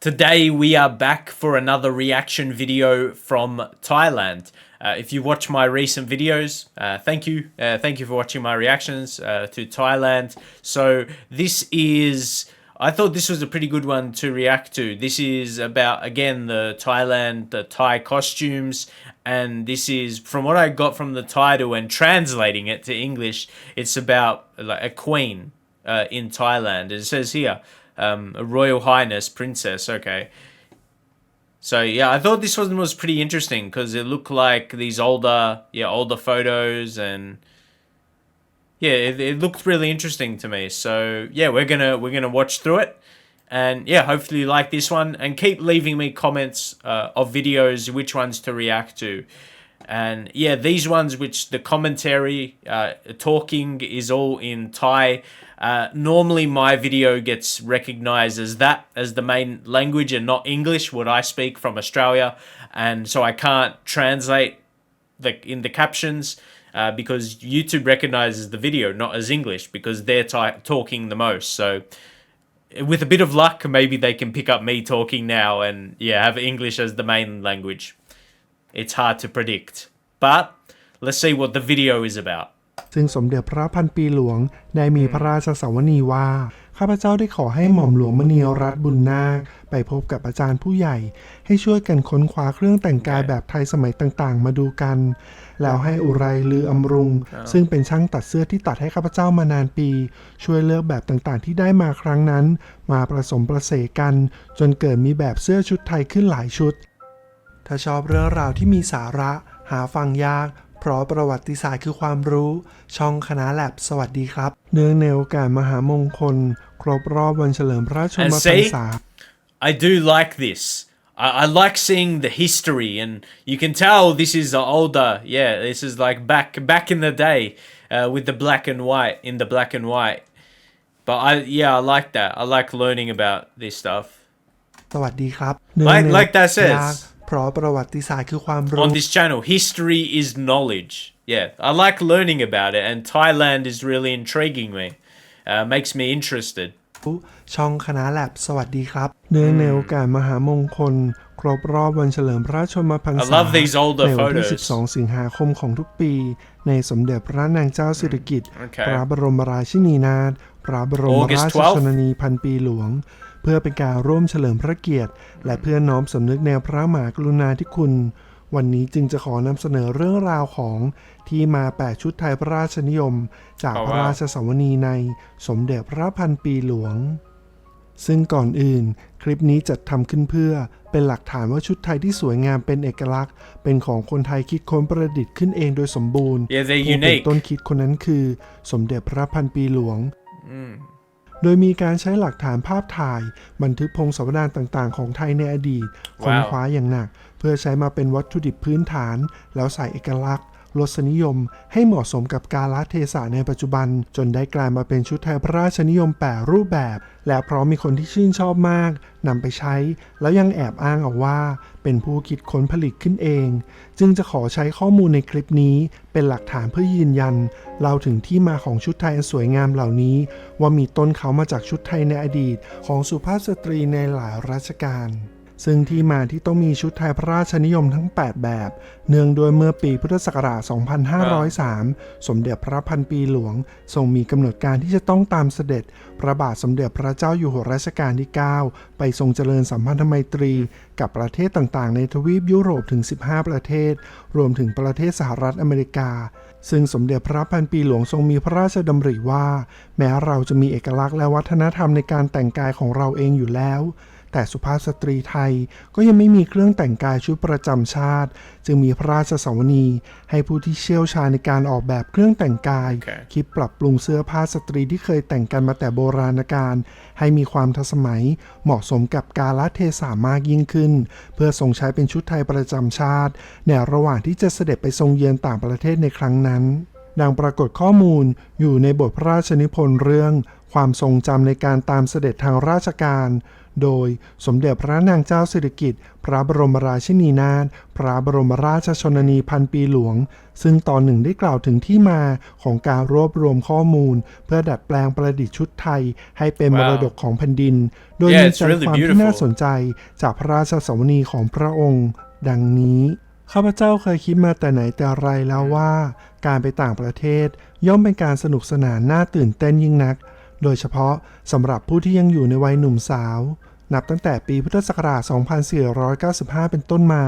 Today we are back for another reaction video from Thailand. Uh, if you watch my recent videos, uh, thank you. Uh, thank you for watching my reactions uh, to Thailand. So this is, I thought this was a pretty good one to react to. This is about, again, the Thailand, the Thai costumes. And this is, from what I got from the title and translating it to English, it's about like a queen uh, in Thailand. It says here, um, a royal highness princess. Okay. So yeah, I thought this one was pretty interesting because it looked like these older, yeah, older photos and yeah, it, it looked really interesting to me. So yeah, we're gonna we're gonna watch through it, and yeah, hopefully you like this one and keep leaving me comments uh, of videos which ones to react to. And yeah, these ones which the commentary, uh, talking is all in Thai. Uh, normally, my video gets recognized as that, as the main language and not English, what I speak from Australia. And so I can't translate the in the captions uh, because YouTube recognizes the video, not as English, because they're ty- talking the most. So with a bit of luck, maybe they can pick up me talking now and yeah, have English as the main language. It's hard to predict. But let's see what the video is about. ซึ่งสมเด็จพระพันปีหลวงได้มีพระราชสวนีว่า ข้าพเจ้าได้ขอให้หม่อมหลวงมณีรัตน์บุญนาคไปพบกับอาจารย์ผู้ใหญ่ ให้ช่วยกันค้นคว้าเครื่องแต่งกายแบบไทยสมัยต่างๆ มาดูกัน แล้วให้อุไรลืออำรุง ซึ่งเป็นช่างตัดเสื้อที่ตัดให้ข้าพเจ้ามานานปี ช่วยเลือกแบบต่างๆ ที่ได้มาครั้งนั้น มาผสมประเสกัน จนเกิดมีแบบเสื้อชุดไทยขึ้นหลายชุด ถ้าชอบเรื่องราวที่มีสาระ หาฟังยาก เพราะประวัติศาสตร์คือความรู้ ช่องคณะแลบสวัสดีครับ เนื่องในโอกาสมหามงคล ครบรอบวันเฉลิมพระชน And มพรร see? ษา I do like this. I, I like seeing the history, and you can tell this is a older. Yeah, this is like back back in the day uh, with the black and white in the black and white. But I yeah, I like that. I like learning about this stuff. สวัสดีครับ Like- เนื่องใน like that says. ยากเพราะประวัติศาสตร์คือความรู้ On this channel, history is knowledge. Yeah, I like learning about it, and Thailand is really intriguing me. Uh, makes me interested. ช่องคณะแลบสวัสดีครับ เนื่องในโอกาสมหามงคล ครบรอบวันเฉลิมพระชนมพรร I ษา love these older ในวันที่ photos. 12 สิงหาคมของทุกปี ในสมเด็จพระนางเจ้าสิริกิติ์ Okay. พระบรมราชินีนาถ พระบรม August ราช12ชนนีพันปีหลวงเพื่อเป็นการร่วมเฉลิมพระเกียรติ และเพื่อน้อมสำนึกในพระมหากรุณาธิคุณ วันนี้จึงจะขอนำเสนอเรื่องราวของที่มาแปดชุดไทยพระราชนิยม จาก Oh, wow. พระราชสวนีในสมเด็จพระพันปีหลวง ซึ่งก่อนอื่น คลิปนี้จัดทำขึ้นเพื่อเป็นหลักฐานว่าชุดไทยที่สวยงามเป็นเอกลักษณ์ เป็นของคนไทยคิดค้นประดิษฐ์ขึ้นเองโดยสมบูรณ์ Yeah, they're ผู้เป็น unique. ต้นคิดคนนั้นคือ สมเด็จพระพันปีหลวง โดยมีการใช้หลักฐานภาพถ่าย บันทึกพงศาวดารต่างๆ ของไทยในอดีตค้นว้าวคว้าอย่างหนัก เพื่อใช้มาเป็นวัตถุดิบพื้นฐาน แล้วใส่เอกลักษณ์ รสนิยม ให้เหมาะสมกับกาลเทศะในปัจจุบัน จนได้กลายมาเป็นชุดไทยพระราชนิยมแปรรูปแบบ และเพราะมีคนที่ชื่นชอบมากนำไปใช้ แล้วยังแอบอ้างเอาว่า เป็นผู้คิดค้นผลิตขึ้นเอง จึงจะขอใช้ข้อมูลในคลิปนี้ เป็นหลักฐานเพื่อยืนยันเล่าถึงที่มาของชุดไทยอันสวยงามเหล่านี้ ว่ามีต้นเขามาจากชุดไทยในอดีต ของสุภาพสตรีในหลายรัชกาล ซึ่งที่มาที่ต้องมีชุดไทยพระราชนิยมทั้ง 8 แบบ เนื่องโดยเมื่อปีพุทธศักราช 2503 สมเด็จพระพันปีหลวง ทรงมีกำหนดการที่จะต้องตามเสด็จ พระบาทสมเด็จพระเจ้าอยู่หัวรัชกาลที่ 9 ไปทรงเจริญสัมพันธไมตรี กับประเทศต่างๆ ในทวีปยุโรปถึง 15 ประเทศ รวมถึงประเทศสหรัฐอเมริกา ซึ่งสมเด็จพระพันปีหลวงทรงมีพระราชดำริว่า แม้เราจะมีเอกลักษณ์และวัฒนธรรมในการแต่งกายของเราเองอยู่แล้ว แต่สุภาพสตรีไทยก็ยังไม่มีเครื่องแต่งกายชุดประจำชาติ จึงมีพระราชสวนีให้ผู้ที่เชี่ยวชาญในการออกแบบเครื่องแต่งกาย Okay. คิดปรับปรุงเสื้อผ้าสตรีที่เคยแต่งกันมาแต่โบราณกาลให้มีความทันสมัยเหมาะสมกับกาลเทศะมากยิ่งขึ้น เพื่อทรงใช้เป็นชุดไทยประจำชาติในระหว่างที่จะเสด็จไปทรงเยือนต่างประเทศในครั้งนั้นดังปรากฏข้อมูลอยู่ในบทพระราชนิพนธ์เรื่อง ความทรงจำในการตามเสด็จทางราชการ โดยสมเด็จพระนางเจ้าสิริกิติ์พระบรมราชินีนาถพระบรมราชชนนีพันปีหลวง ซึ่งตอนหนึ่งได้กล่าวถึงที่มาของการรวบรวมข้อมูล เพื่อดัดแปลงประดิษฐ์ชุดไทย ให้เป็นมรดกของแผ่นดิน โดย Yeah, มี it's ใจ really ความที่ beautiful. น่าสนใจจากพระราชสวนีของพระองค์ ดังนี้ข้าพเจ้าเคยคิดมาแต่ไหนแต่ไรแล้วว่า การไปต่างประเทศย่อมเป็นการสนุกสนานน่าตื่นเต้นยิ่งนัก โดยเฉพาะสำหรับผู้ที่ยังอยู่ในวัยหนุ่มสาว นับตั้งแต่ปีพุทธศักราช 2495 เป็นต้นมา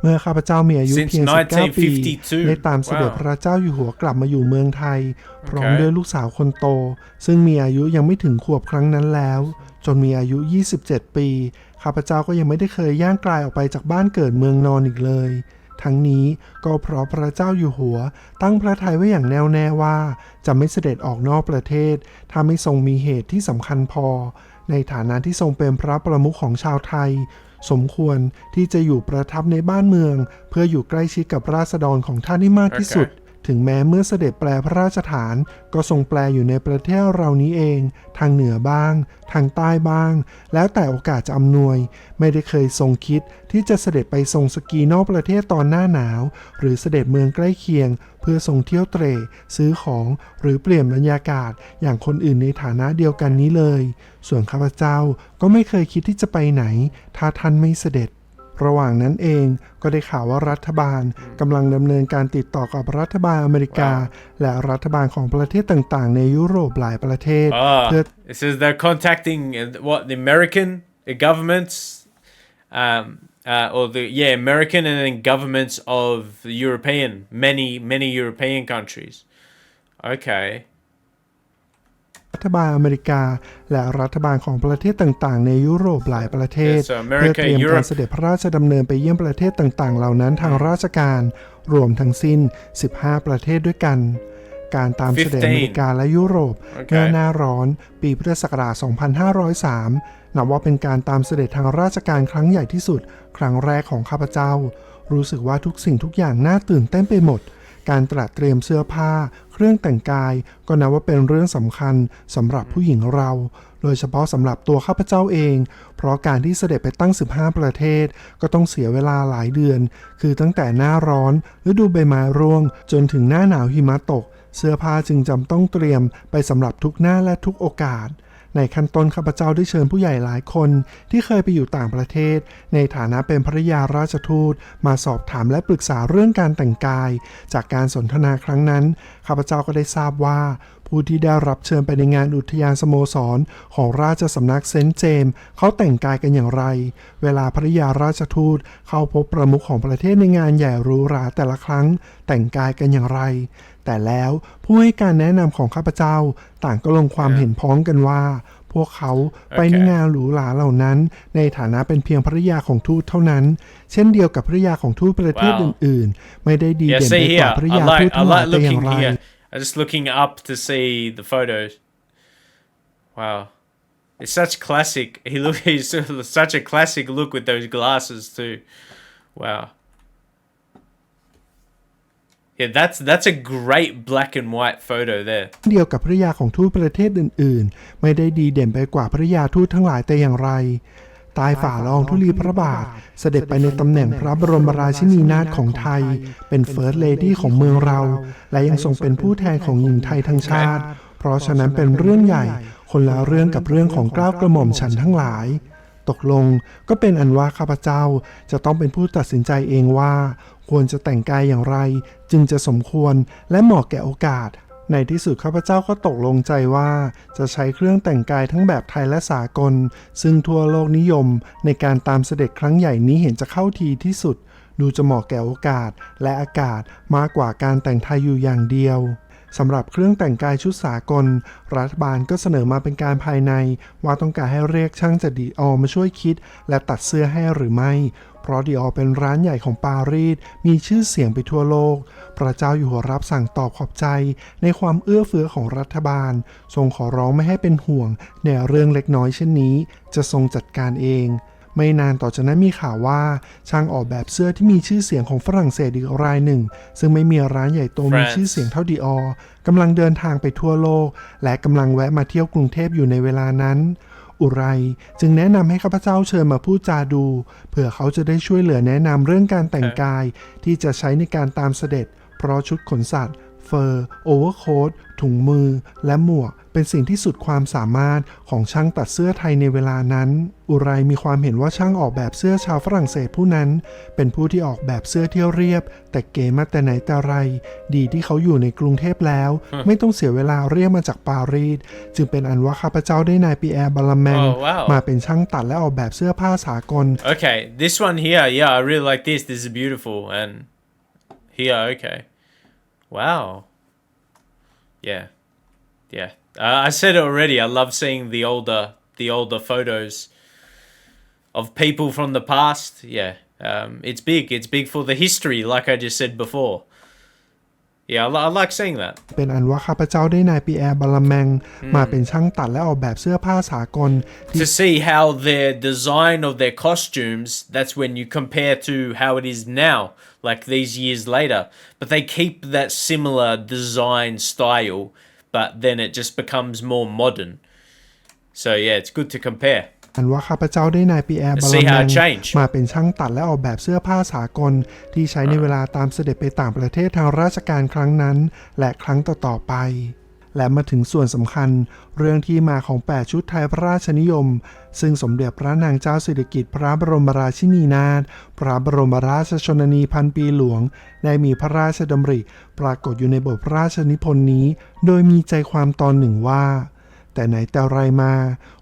เมื่อข้าพเจ้ามีอายุ Since เพียง 19 ปี1952ได้ตามเสด็จ Wow. พระเจ้าอยู่หัวกลับมาอยู่เมืองไทย พร้อม Okay. ด้วยลูกสาวคนโต ซึ่งมีอายุยังไม่ถึงขวบครั้งนั้นแล้ว จนมีอายุ 27 ปี ข้าพเจ้าก็ยังไม่ได้เคยย่างกลายออกไปจากบ้านเกิดเมืองนอนอีกเลย ทั้งนี้ก็เพราะพระเจ้าอยู่หัว ตั้งพระทัยไว้อย่างแน่วแน่ว่า จะไม่เสด็จออกนอกประเทศ ถ้าไม่ทรงมีเหตุที่สำคัญพอ ในฐานะที่ทรงเป็นพระประมุขของชาวไทย สมควรที่จะอยู่ประทับในบ้านเมือง เพื่ออยู่ใกล้ชิดกับราษฎรของท่านให้มากที่สุด ถึงแม้เมื่อเสด็จแปลพระราชฐาน ก็ทรงแปลอยู่ในประเทศเรานี้เอง ทางเหนือบ้าง ทางใต้บ้าง แล้วแต่โอกาสจะอำนวย ไม่ได้เคยทรงคิดที่จะเสด็จไปทรงสกีนอกประเทศตอนหน้าหนาว หรือเสด็จเมืองใกล้เคียง เพื่อทรงเที่ยวเตร่ซื้อของหรือเปลี่ยนบรรยากาศอย่างคนอื่นในฐานะเดียวกันนี้เลย ส่วนข้าพเจ้าก็ไม่เคยคิดที่จะไปไหน ถ้าท่านไม่เสด็จ ระหว่างนั้นเองก็ได้ข่าวว่ารัฐบาลกำลังดำเนินการติดต่อกับรัฐบาลอเมริกา และรัฐบาลของประเทศต่างๆ ในยุโรปหลายประเทศ Ah, เพื่อ it says they're contacting uh, what the American uh, governments, um, uh, or the yeah American and then governments of the European many many European countries. Okay. รัฐบาลอเมริกา และรัฐบาลของประเทศต่างๆ ในยุโรปหลายประเทศ Yes, so เพื่อ America, เตรียมการ Europe เสด็จพระราชดำเนินไปเยี่ยมประเทศต่างๆ เหล่านั้นทางราชการ รวมทั้งสิ้น 15 ประเทศด้วยกันการตามเสด็จอเมริกาและยุโรป Okay. เมื่อหน้าร้อนปีพุทธศักราช 2503 นับว่าเป็นการตามเสด็จทางราชการครั้งใหญ่ที่สุด ครั้งแรกของข้าพเจ้า รู้สึกว่าทุกสิ่งทุกอย่างน่าตื่นเต้นไปหมด การตระเตรียมเสื้อผ้า เครื่องแต่งกายก็นับว่าเป็นเรื่องสำคัญสำหรับผู้หญิงเรา โดยเฉพาะสำหรับตัวข้าพเจ้าเอง เพราะการที่เสด็จไปตั้ง 15 ประเทศ ก็ต้องเสียเวลาหลายเดือน คือตั้งแต่หน้าร้อนฤดูใบไม้ร่วง จนถึงหน้าหนาวหิมะตก เสื้อผ้าจึงจำต้องเตรียมไปสำหรับทุกหน้าและทุกโอกาส ในขั้นต้นข้าพเจ้าได้เชิญผู้ใหญ่หลายคนที่เคยไปอยู่ต่างประเทศ ในฐานะเป็นภรรยาราชทูต มาสอบถามและปรึกษาเรื่องการแต่งกาย จากการสนทนาครั้งนั้นข้าพเจ้าก็ได้ทราบว่า ผู้ที่ได้รับเชิญไปในงานอุทยานสโมสร ของราชสำนักเซนต์เจมส์เขาแต่งกายกันอย่างไร เวลาภริยาราชทูตเข้าพบประมุขของประเทศในงานใหญ่หรูหราแต่ละครั้ง แต่งกายกันอย่างไร แต่แล้วผู้ให้การแนะนำของข้าพเจ้า ต่างก็ลงความเห็นพ้องกันว่า พวกเขาไปในงานหรูหราเหล่านั้น ในฐานะเป็นเพียงภริยาของทูตเท่านั้น เช่นเดียวกับภริยาของทูตประเทศ Wow. อื่น ๆ ไม่ได้ดีเด่นไปกว่าภริยาทูตทั้งหลายแต่อย่างไร here. I'm just looking up to see the photos. Wow. It's such classic. He look he's such a classic look with those glasses too. Wow. Yeah, that's that's a great black and white photo there. เดียวกับภริยาของทูตประเทศอื่น ๆ ไม่ได้ดีเด่นไปกว่าภริยาทูตทั้งหลายแต่อย่างไร ใต้ฝ่าลองธุลีพระบาท เสด็จไปในตำแหน่งพระบรมราชินีนาถของไทย เป็นเฟิร์สเลดี้ของเมืองเรา และยังทรงเป็นผู้แทนของหญิงไทยทั้งชาติ เพราะฉะนั้นเป็นเรื่องใหญ่ คนละเรื่องกับเรื่องของเกล้าวกระหม่อมฉันทั้งหลาย ตกลงก็เป็นอันว่าข้าพเจ้าจะต้องเป็นผู้ตัดสินใจเองว่า ควรจะแต่งกายอย่างไร จึงจะสมควรและเหมาะแก่โอกาส ในที่สุดข้าพเจ้าก็ตกลงใจว่าจะใช้เครื่องแต่งกายทั้งแบบไทยและสากล ซึ่งทั่วโลกนิยม ในการตามเสด็จครั้งใหญ่นี้เห็นจะเข้าทีที่สุด ดูจะเหมาะแก่โอกาสและอากาศมากกว่าการแต่งไทยอยู่อย่างเดียวสำหรับเครื่องแต่งกายชุดสากล รัฐบาลก็เสนอมาเป็นการภายใน ว่าต้องการให้เรียกช่างจากดีออมาช่วยคิด และตัดเสื้อให้หรือไม่ เพราะดีออเป็นร้านใหญ่ของปารีส มีชื่อเสียงไปทั่วโลก พระเจ้าอยู่หัวรับสั่งตอบขอบใจ ในความเอื้อเฟื้อของรัฐบาล ทรงขอร้องไม่ให้เป็นห่วง ในเรื่องเล็กน้อยเช่นนี้ จะทรงจัดการเองไม่นานต่อจากนั้นมีข่าวว่าช่างออกแบบเสื้อที่มีชื่อเสียงของฝรั่งเศสอีกรายหนึ่ง ซึ่งไม่มีร้านใหญ่โตมี France ชื่อเสียงเท่าดีออกำลังเดินทางไปทั่วโลก และกำลังแวะมาเที่ยวกรุงเทพอยู่ในเวลานั้น อุไรจึงแนะนำให้ข้าพเจ้าเชิญมาพูดจาดู เผื่อเขาจะได้ช่วยเหลือแนะนำเรื่องการแต่งกายที่จะใช้ในการตามเสด็จ เพราะชุดขนสัตว์ เฟอร์โอเวอร์โค้ทถุงมือ และหมวก เป็นสิ่งที่สุดความสามารถของช่างตัดเสื้อไทยในเวลานั้น อุไรมีความเห็นว่าช่างออกแบบเสื้อชาวฝรั่งเศสผู้นั้น เป็นผู้ที่ออกแบบเสื้อเที่ยวเรียบ แต่เก๋มาแต่ไหนแต่ไร ดีที่เขาอยู่ในกรุงเทพแล้ว ไม่ต้องเสียเวลาเรียกมาจากปารีส จึงเป็นอันว่าข้าพเจ้าได้นายปีแอร์บาลาแมง Oh, wow. มาเป็นช่างตัดและออกแบบเสื้อผ้าสากล Okay, this one here, yeah, I really like this. This is beautiful. And here, okay. Wow. Yeah. Yeah. Uh, I said it already. I love seeing the older the older photos of people from the past. Yeah. Um, it's big. It's big for the history, like I just said before. Yeah, I, li- I like seeing that. เป็นอันว่าข้าพเจ้าได้นายปีแอร์บาลาแมง มาเป็นช่างตัดและออกแบบเสื้อผ้าสากล to see how their design of their costumes that's when you compare to how it is now like these years later but they keep that similar design style but then it just becomes more modern so yeah it's good to compare อันว่าข้าพเจ้าได้นายปีแอร์บา See ลา how แม it ง changed. มาเป็นช่างตัดและออกแบบเสื้อผ้าสากล ที่ใช้ในเวลาตามเสด็จไปต่างประเทศทางราชการครั้งนั้น และครั้งต่อๆไป และมาถึงส่วนสำคัญ เรื่องที่มาของ 8 ชุดไทยพระราชนิยม ซึ่งสมเด็จพระนางเจ้าสิริกิติ์พระบรมราชินีนาถพระบรมราชชนนีพันปีหลวง ได้มีพระราชดำริ ปรากฏอยู่ในบทพระราชนิพนธ์นี้ โดยมีใจความตอนหนึ่งว่า แต่ไหนแต่ไรมา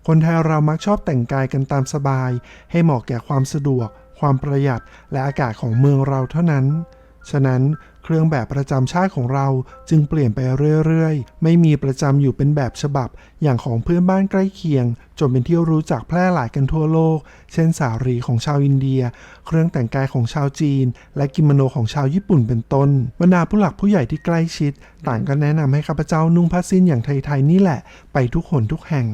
คนไทยเรามักชอบแต่งกายกันตามสบาย ให้เหมาะแก่ความสะดวก ความประหยัด และอากาศของเมืองเราเท่านั้น ฉะนั้นเครื่องแบบประจำชาติของเราจึงเปลี่ยนไปเรื่อยๆ ไม่มีประจำอยู่เป็นแบบฉบับอย่างของเพื่อนบ้านใกล้เคียง จนเป็นที่รู้จักแพร่หลายกันทั่วโลก เช่นสารีของชาวอินเดีย เครื่องแต่งกายของชาวจีน และกิโมโนของชาวญี่ปุ่นเป็นต้นบรรดาผู้หลักผู้ใหญ่ที่ใกล้ชิด ต่างก็แนะนำให้ข้าพเจ้านุ่งผ้าสิ้นอย่างไทยๆนี่แหละ ไปทุกหนทุกแห่ง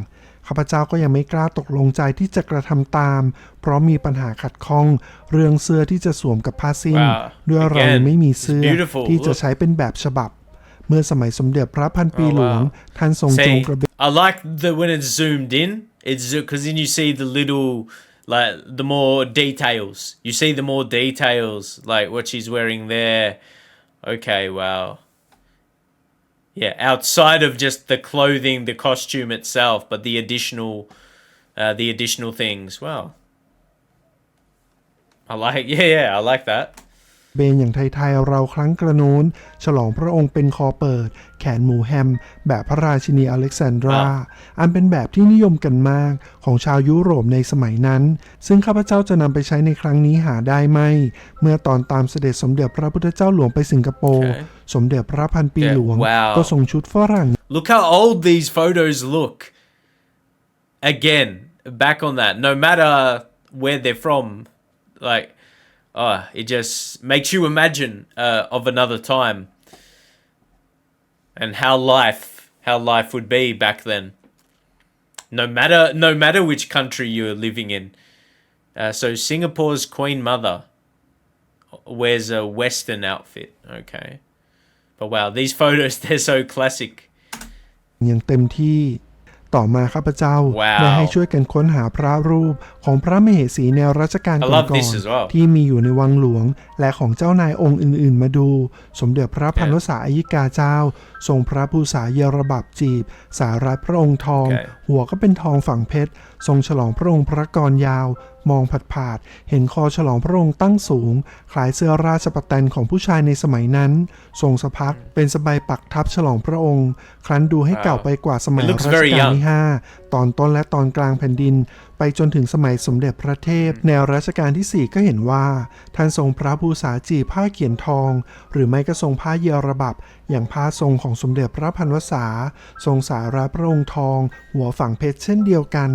ข้าพเจ้าก็ยังไม่กล้าตกลงใจที่จะกระทำตาม เพราะมีปัญหาขัดข้อง เรื่องเสื้อที่จะสวมกับผ้าสิ้น Wow. ด้วยเรา Again, ไม่มี it's เสื้อ beautiful. ที่จะ Look. ใช้เป็นแบบฉบับ เมื่อสมัยสมเด็จพระพันปี Oh, wow. หลวง ท่านทรงจง See, กระเบน I like the when it's zoomed in. It's because then you see the little, like the more details. You see the more details, like what she's wearing there. Okay, wow. Yeah, outside of just the clothing, the costume itself, but the additional, uh, the additional things. Wow. I like, yeah, yeah, I like that. เบนอย่างไทยๆเราครั้งกระนู้น ฉลองพระองค์เป็นคอเปิด แขนหมูแฮม แบบพระราชินีอเล็กซานดรา อันเป็นแบบที่นิยมกันมากของชาวยุโรปในสมัยนั้น ซึ่งข้าพเจ้าจะนำไปใช้ในครั้งนี้หาได้ไหม เมื่อตอนตามเสด็จสมเด็จพระพุทธเจ้าหลวงไปสิงคโปร์ Okay. สมเด็จพระพันปีหลวง Yeah, wow. ก็ทรงชุดฝรั่ง Look how old these photos look. Again, back on that. No matter where they're from, like, oh, it just makes you imagine uh, of another time and how life, how life would be back then. No matter, no matter which country you're living in. Uh, so Singapore's Queen Mother wears a Western outfit. Okay, but wow, these photos they're so classic. อย่างเต็มที่ ต่อมาข้าพเจ้าว้าวได้ให้ช่วยกันค้นหาพระรูปของพระมเหสีในรัชกาล I ก่ love อน this as well. ๆที่มีอยู่ในวังหลวง และของเจ้านายองค์อื่นๆ มาดู สมเด็จพระพันวษาอายิกาเจ้า ทรงพระภูษาเยรบับจีบ สารัตพระองค์ทอง Okay. หัวก็เป็นทองฝังเพชร ทรงฉลองพระองค์พระกรยาว มองผัดผาดๆเห็นคอฉลองพระองค์ตั้งสูง คล้ายเสื้อราชประแตนของผู้ชายในสมัยนั้น ทรงสะพักเป็นสบายปักทับฉลองพระองค์ ครั้นดูให้เก่าไปกว่าสมัย It รั looks ช very กาล young. ที่5 ตอนต้นและตอนกลางแผ่นดิน ไปจนถึงสมัยสมเด็จพระเทพในรัชกาลที่ 4 ก็เห็นว่า ท่านทรงพระภูษาจีบผ้าเขียนทอง หรือไม่ก็ทรงผ้าเยรบับ อย่างผ้าทรงของสมเด็จพระพันวษา ทรงสาราพระองค์ทอง หัวฝังเพชรเช่นเดียวกัน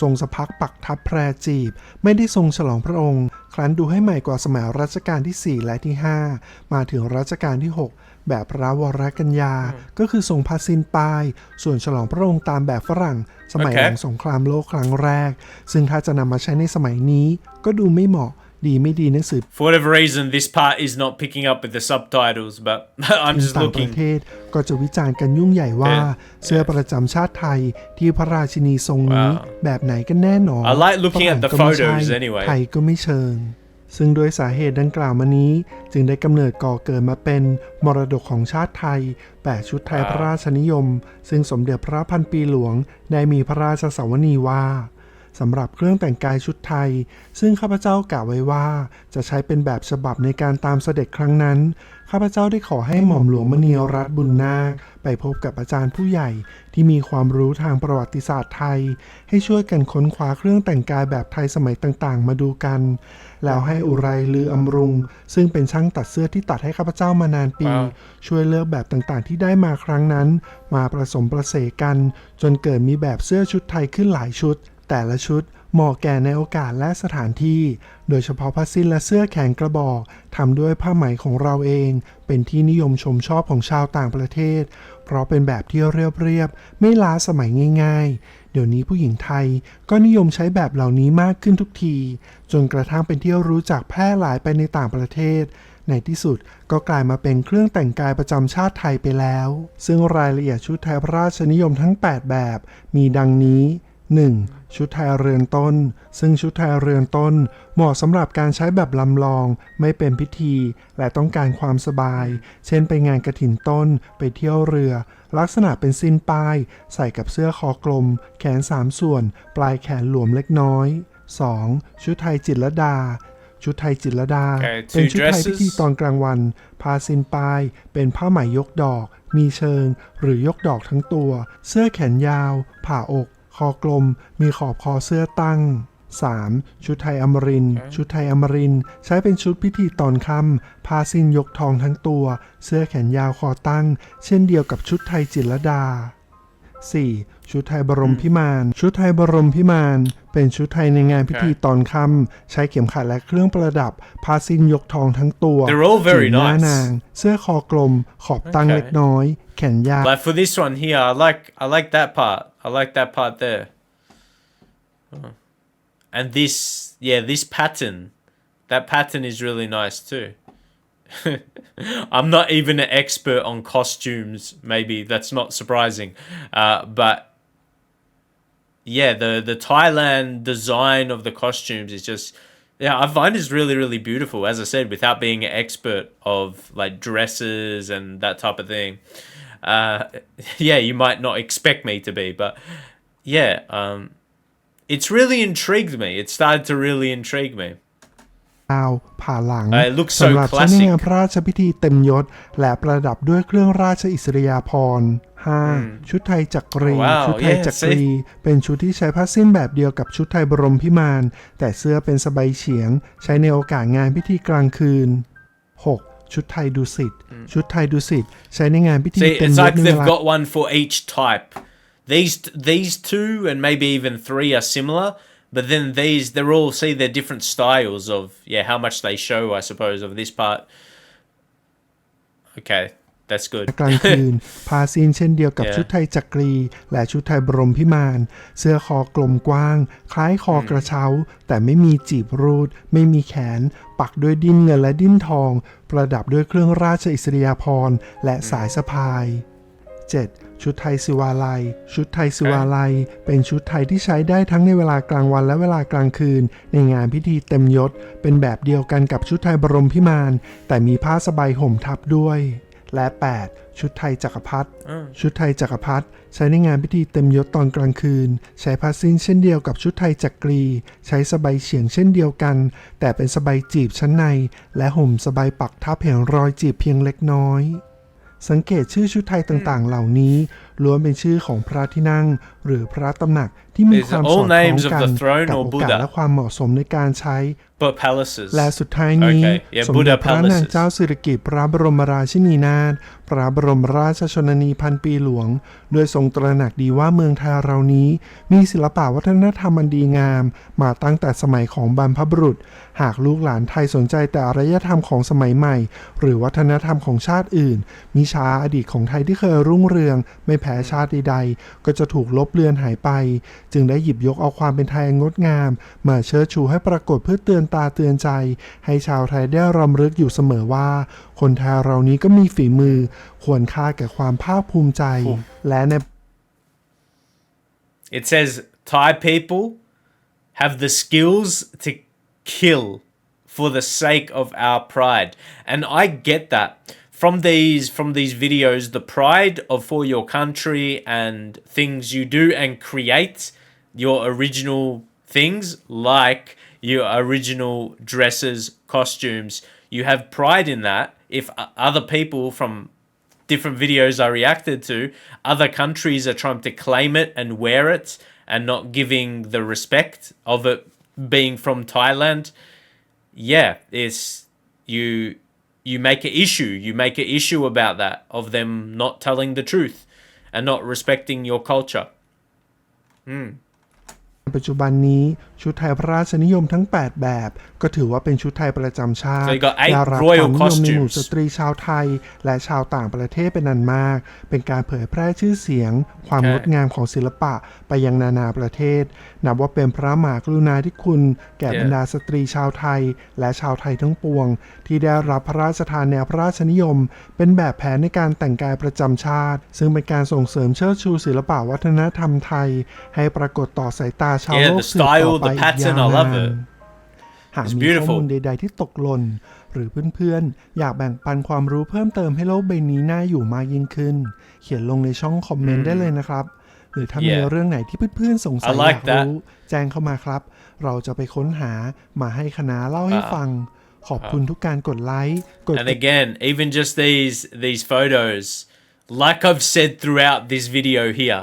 ทรงสะพักปักทับแพรจีบ ไม่ได้ทรงฉลองพระองค์ ครั้นดูให้ใหม่กว่าสมัยรัชกาลที่ 4 และที่ 5 มาถึงรัชกาลที่ 6 แบบพระวรกัญญา ก็คือทรงผ้าสิ้นป้าย ส่วนฉลองพระองค์ตามแบบฝรั่ง สมัยโอเคหลังสงครามโลกครั้งแรก ซึ่งถ้าจะนำมาใช้ในสมัยนี้ ก็ดูไม่เหมาะดีไม่ดีหนังสือ For whatever reason, this part is not picking up with the subtitles, but I'm พิม just พ์ต่างประ looking. เทศก็จะวิจารณ์กันยุ่งใหญ่ว่าเอ๊ะเสื้อประจำชาติไทยที่พระราชินีทรงนี้ว้าวแบบไหนกันแน่หนอ I like looking at the ฝรั่งก็ไม่ใช่ photos anyway ไทยก็ไม่เชิง ซึ่งโดยสาเหตุดังกล่าวมานี้จึงได้กำเนิดก่อเกิดมาเป็นมรดกของชาติไทยแปดชุดไทยพระราชนิยม ซึ่งสมเด็จพระพันปีหลวงได้มีพระราชสวนีว่าสำหรับเครื่องแต่งกายชุดไทย ซึ่งข้าพเจ้ากล่าวไว้ว่า จะใช้เป็นแบบฉบับในการตามเสด็จครั้งนั้น ข้าพเจ้าได้ขอให้หม่อมหลวงมณีรัตน์บุญนาค ไปพบกับอาจารย์ผู้ใหญ่ที่มีความรู้ทางประวัติศาสตร์ไทย ให้ช่วยกันค้นคว้าเครื่องแต่งกายแบบไทยสมัยต่างๆ มาดูกัน แล้วให้อุไรลืออำรุง ซึ่งเป็นช่างตัดเสื้อที่ตัดให้ข้าพเจ้ามานานปีว้าวช่วยเลือกแบบต่างๆ ที่ได้มาครั้งนั้น มาผสมประเสกัน จนเกิดมีแบบเสื้อชุดไทยขึ้นหลายชุด แต่ละชุดเหมาะแก่ในโอกาสและสถานที่ โดยเฉพาะผ้าสิ้นและเสื้อแขนกระบอกทำด้วยผ้าไหมของเราเอง เป็นที่นิยมชมชอบของชาวต่างประเทศ เพราะเป็นแบบที่เรียบๆไม่ล้าสมัยง่าย ๆ เดี๋ยวนี้ผู้หญิงไทยก็นิยมใช้แบบเหล่านี้มากขึ้นทุกที จนกระทั่งเป็นที่รู้จักแพร่หลายไปในต่างประเทศ ในที่สุดก็กลายมาเป็นเครื่องแต่งกายประจำชาติไทยไปแล้ว ซึ่งรายละเอียดชุดไทยพระราชนิยมทั้ง 8 แบบ มีดังนี้ 1. ชุดไทยเรือนต้น ซึ่งชุดไทยเรือนต้น เหมาะสำหรับการใช้แบบลำลองไม่เป็นพิธี และต้องการความสบาย เช่นไปงานกระถินต้นไปเที่ยวเรือ ลักษณะเป็นสิ้นป้าย ใส่กับเสื้อคอกลม แขนสามส่วน ปลายแขนหลวมเล็กน้อย 2. ชุดไทยจิตรลดา ชุดไทยจิตรลดา Okay, เป็น two ชุดไทย dresses พิธีตอนกลางวันผ้าสินปลาย เป็นผ้าไหมยกดอก มีเชิง หรือยกดอกทั้งตัว เสื้อแขนยาว ผ่าอกค อกลม มีขอบคอเสื้อตั้ง 3. ชุดไทยอมรินทร์ชุดไทยอมรินทร์ใช้เป็นชุดพิธีตอนค่ำผ้าสิ้นยกทองทั้งตัว เสื้อแขนยาวคอตั้ง เช่นเดียวกับชุดไทยจิตรลดา 4. ชุดไทยบรมพิมาน ชุดไทยบรมพิมาน เป็นชุดไทยในงานพิธีตอนค่ำใช้เข็มขัดและเครื่องประดับผ้าสิ้นยกทองทั้งตัว They're all very จีบหน้า nice นาง เสื้อคอกลม ขอบตั้ง Okay. เล็กน้อย แขนยาว Like for this one here, I like I like that part. I like that part there. Oh. And this, yeah, this pattern, that pattern is really nice too. I'm not even an expert on costumes. Maybe that's not surprising, uh, but yeah, the the Thailand design of the costumes is just yeah, I find it's really really beautiful. As I said, without being an expert of like dresses and that type of thing, uh, yeah, you might not expect me to be, but yeah, um, it's really intrigued me. It started to really intrigue me. ยาวผ่าหลัง Uh, it looks so สำหรับใช้ใน classic งานพระราชพิธีเต็มยศ และประดับด้วยเครื่องราชอิสริยาภรณ์ 5. ชุดไทยจักรี Wow, ชุดไทย yeah, จักรี เป็นชุดที่ใช้ผ้าสิ้นแบบเดียวกับชุดไทยบรมพิมาน แต่เสื้อเป็นสบายเฉียง ใช้ในโอกาสงานพิธีกลางคืน 6. ชุดไทยดุสิต ชุดไทยดุสิตใช้ในงานพิธี See, เต็ม it's ยศ like ในเว they've ลา got one for each type. These these two and maybe even three are similar, but then these they're all see they're different styles of yeah how much they show I suppose of this part. Okay, that's good. กลางคืน พาซีนเช่นเดียวกับ Yeah. ชุดไทยจักรี และชุดไทยบรมพิมาน เสื้อคอกลมกว้าง คล้ายคอกระเช้า แต่ไม่มีจีบรูด ไม่มีแขน ปักด้วยดิ้นเงินและดิ้นทอง ประดับด้วยเครื่องราชอิสริยาภรณ์และสายสะพาย 7. ชุดไทยสิวาลัย ชุดไทยสิวาลัย เป็นชุดไทยที่ใช้ได้ทั้งในเวลากลางวันและเวลากลางคืน ในงานพิธีเต็มยศ เป็นแบบเดียวกันกับชุดไทยบรมพิมาน แต่มีผ้าสบายห่มทับด้วย และ 8. ชุดไทยจักรพรรดิชุดไทยจักรพรรดิใช้ในงานพิธีเต็มยศตอนกลางคืน ใช้ผ้าสิ้นเช่นเดียวกับชุดไทยจักรี ใช้สบายเฉียงเช่นเดียวกัน แต่เป็นสบายจีบชั้นใน และห่มสบายปักทับเห็นรอยจีบเพียงเล็กน้อย สังเกตชื่อชุดไทยต่างๆ เหล่านี้ ล้วนเป็นชื่อของพระที่นั่ง หรือพระตำหนักที่มี These ความ are สอ all ดคล้อง names of กัน the throne กับ or โอกาส Buddha? และความเหมาะสมในการใช้ But palaces. และสุดท้ายนี้ Okay, yeah, สมเด็จ Buddha พระนาง palaces เจ้าสิริกิติ์พระบรมราชินีนาถพระบรมราชชนนีพันปีหลวง โดยทรงตระหนักดีว่าเมืองไทยเรานี้ มีศิลปะวัฒนธรรมอันดีงาม มาตั้งแต่สมัยของบรรพบุรุษ หากลูกหลานไทยสนใจแต่อารยธรรมของสมัยใหม่ หรือวัฒนธรรมของชาติอื่น มิช้าอดีตของไทยที่เคยรุ่งเรืองไม่แพ้ท้ชาติใดๆก็จะถูกลบเลือนหายไป จึงได้หยิบยกเอาความเป็นไทยงดงาม มาเชิดชูให้ปรากฏเพื่อเตือนตาเตือนใจ ให้ชาวไทยได้รำลึกอยู่เสมอว่า คนไทยเรานี้ก็มีฝีมือ ควรค่าแก่ความภาคภูมิใจ และใน It says Thai people have the skills to kill for the sake of our pride. And I get that. From these from these videos, the pride of for your country and things you do and create your original things like your original dresses, costumes. You have pride in that. If other people from different videos I reacted to, other countries are trying to claim it and wear it and not giving the respect of it being from Thailand. Yeah, it's you you make an issue. You make an issue about that of them not telling the truth and not respecting your culture. Hmm. ปัจจุบันนี้ชุดไทยพระราชนิยมทั้ง 8 แบบ ก็ถือว่าเป็นชุดไทยประจำชาติ So you got eight ได้รับ royal ความนิยมในหมู่ costumes สตรีชาวไทย และชาวต่างประเทศเป็นอันมาก เป็นการเผยแพร่ชื่อเสียง ความใช่งดงามของศิลปะไปยังนานาประเทศ นับว่าเป็นพระมหากรุณาธิคุณ แก่ Yeah บรรดาสตรีชาวไทย และชาวไทยทั้งปวง ที่ได้รับพระราชทานแนวพระราชนิยม เป็นแบบแผนในการแต่งกายประจำชาติ ซึ่งเป็นการส่งเสริมเชิดชูศิลปะวัฒนธรรมไทย ให้ปรากฏต่อสายตาชาว Yeah, โลก the สืบต่อ style, ไป the อีก pattern, ยา I ว love นาน it. หาก It's มีข้อ beautiful. มูลใด ๆ ที่ตกหล่นหรือเพื่อนๆ อยากแบ่งปันความรู้เพิ่มเติมให้โลกใบนี้น่าอยู่มากยิ่งขึ้น เขียนลงในช่องคอมเมนต์ได้เลยนะครับ หรือถ้ามี Yeah. เรื่องไหนที่เพื่อนๆ สงสัย I อ like ยากรู้ แจ้งเข้ามาครับ เราจะไปค้นหามาให้คณะเล่าให้ฟัง ขอบคุณทุกการกดไลค์กด And again, even just these these photos, like I've said throughout this video here,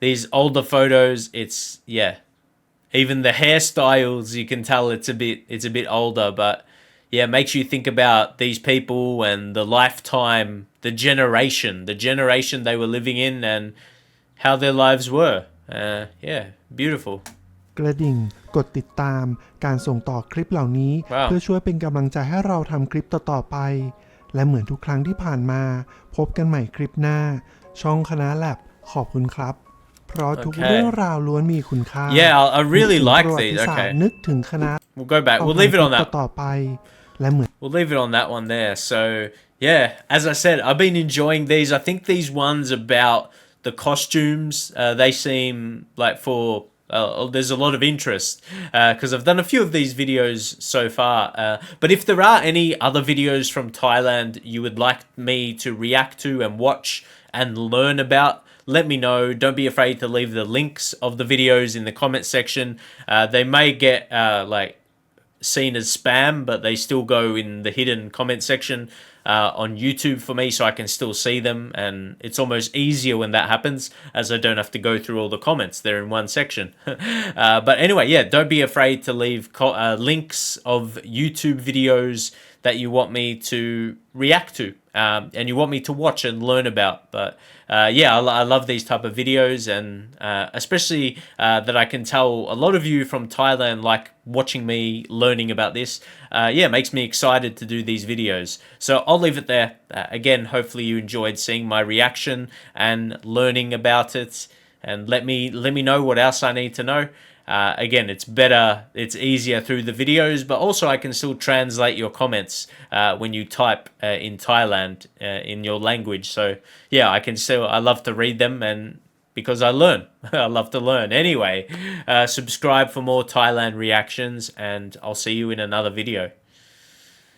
these older photos, it's yeah. Even the hairstyles, you can tell it's a bit it's a bit older, but yeah, it makes you think about these people and the lifetime, the generation, the generation they were living in and how their lives were. Uh, yeah, beautiful. กระดิ่ง กดติดตาม การส่งต่อคลิปเหล่านี้ ว้าว เพื่อช่วยเป็นกำลังใจให้เราทำคลิปต่อๆไป และเหมือนทุกครั้งที่ผ่านมา พบกันใหม่คลิปหน้า ช่องคณะแลบขอบคุณครับ เพราะทุก โอเค เรื่องราวล้วนมีคุณค่า Yeah, I, I really นึกถึง like ประวั these. ติศาสตร์ Okay, นึกถึงคณะ we'll go back. We'll leave it on that. ต่อๆไป และเหมือน We'll leave it on that one there. So, yeah, as I said, I've been enjoying these. I think these ones about the costumes, uh, they seem like for. Uh, there's a lot of interest because I've done a few of these videos so far. Uh, but if there are any other videos from Thailand you would like me to react to and watch and learn about, let me know. Don't be afraid to leave the links of the videos in the comment section. Uh, they may get uh, like seen as spam, but they still go in the hidden comment section uh, on YouTube for me, so I can still see them. And it's almost easier when that happens, as I don't have to go through all the comments. They're in one section. uh, but anyway, yeah, don't be afraid to leave co- uh, links of YouTube videos that you want me to react to um, and you want me to watch and learn about. But uh, yeah, I, I love these type of videos, and uh, especially uh, that I can tell a lot of you from Thailand like watching me learning about this. Uh, yeah, makes me excited to do these videos. So I'll leave it there. Uh, again, hopefully you enjoyed seeing my reaction and learning about it. And let me let me know what else I need to know. Uh, again, it's better, it's easier through the videos, but also I can still translate your comments uh, when you type uh, in Thailand uh, in your language. So, yeah, I can still, I love to read them and because I learn, I love to learn. Anyway, uh, subscribe for more Thailand reactions, and I'll see you in another video.